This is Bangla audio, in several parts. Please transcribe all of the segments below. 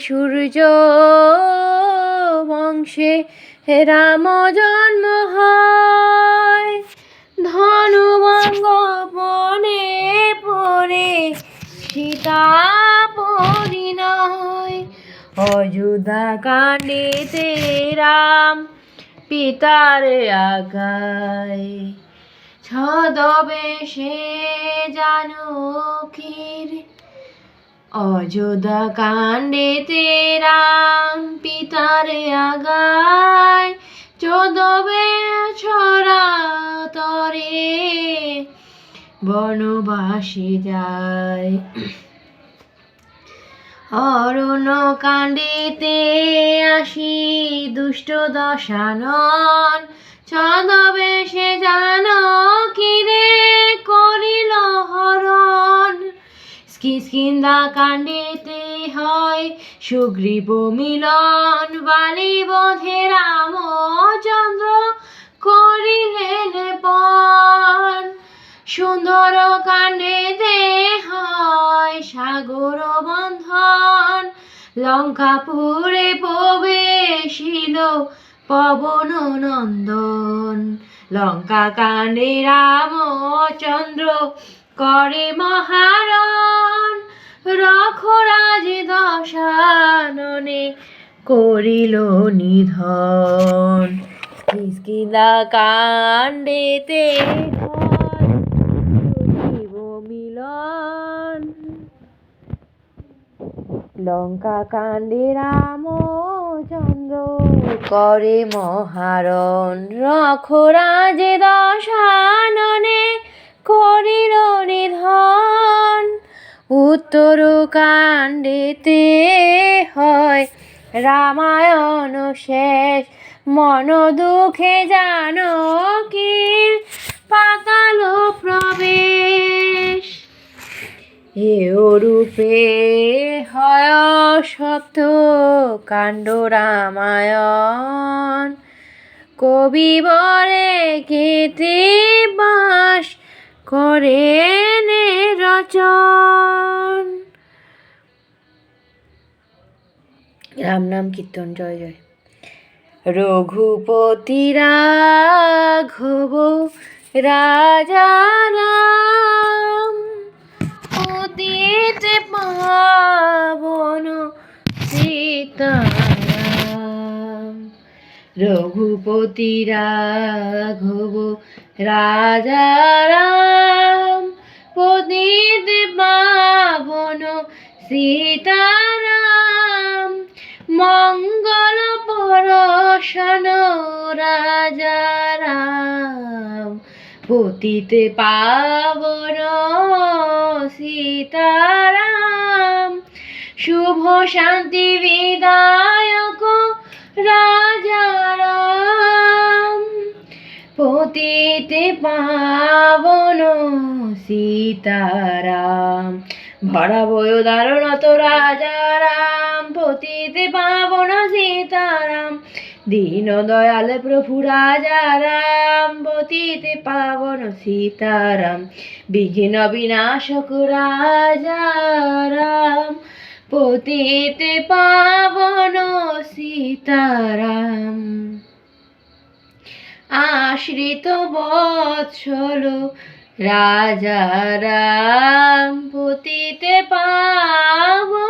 সূর্য বংশে রাম জন্ম হয়। ধনুবঙ্গ বনে পড়ে সীতা পরিণয় অযোধ্যা কাণ্ডেতে রাম পিতার আগায় ছদবেশে জানকীর অযোধ্যা কাণ্ডেতে রাম পিতার আগায় চোদবে ছড়া তরে, বনবাসে যায়। অরণ্য কাণ্ডেতে আসি দুষ্ট দশানন ছদবেশে জান স্কিস্কিন্দা কাণ্ডেতে হয়। সুগ্রীব মিলন বালি বধে রামচন্দ্র করিলেন পণ। সুন্দর কাণ্ডেতে হয় সাগর বন্ধন। লঙ্কাপুরে প্রবেশিল পবন নন্দন। লঙ্কা কাণ্ডে রামচন্দ্র করে মহারণ রখরাজ দশাননে, করিল নিধন। কিস্কিন্দা কাণ্ডেতে মিলন। লঙ্কা কাণ্ডে রামচন্দ্র করে মহারণ। রখরাজে দশাননে, করিল নিধন। উত্তর কাণ্ডেতে হয়। রামায়ণ শেষ। মন দুঃখে জানকীর পাতাল প্রবেশ। এ রূপে হয় সপ্ত কাণ্ড রামায়ণ। কবি বরে কেতে বাস করেন রচন? রাম নাম কীর্তন, জয় জয়। রঘুপতি রাঘব, রাজা রাম পাবন সীতারাম। রঘুপতি রাঘব, রাজা রাম পাবন সীতারাম। পরশন রাজা রাম, পতিতে পাবন সীতারাম। শুভ শান্তি বিদায়ক রাজা রাম, পতিতে পাবন সীতারাম। ভরা বয় দারুণত রাজা রাম, পতিতে পাবন সীতারাম। দীন দয়াল প্রভু রাজা রাম পতিতে পাবন সীতারাম, বিঘ্ন বিনাশক রাজা রাম পতিতে পাবন সীতারাম। আশ্রিত বৎসল রাজা রাম পতিতে পাবন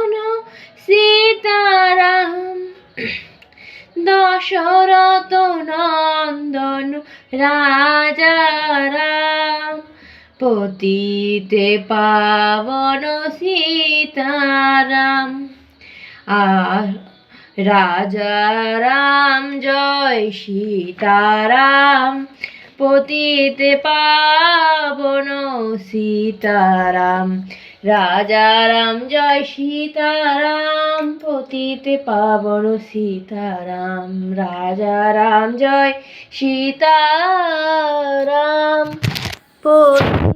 দশরথ নন্দন রাজা পতিতে পাবন সীতারাম। আর রাজা রাম জয় সীতারাম। পতিতে পাবন সীতারাম। রাজা রাম জয় সীতারাম পতিতে পাবন সীতারাম। রাজারাম জয় সীতারাম পতিতে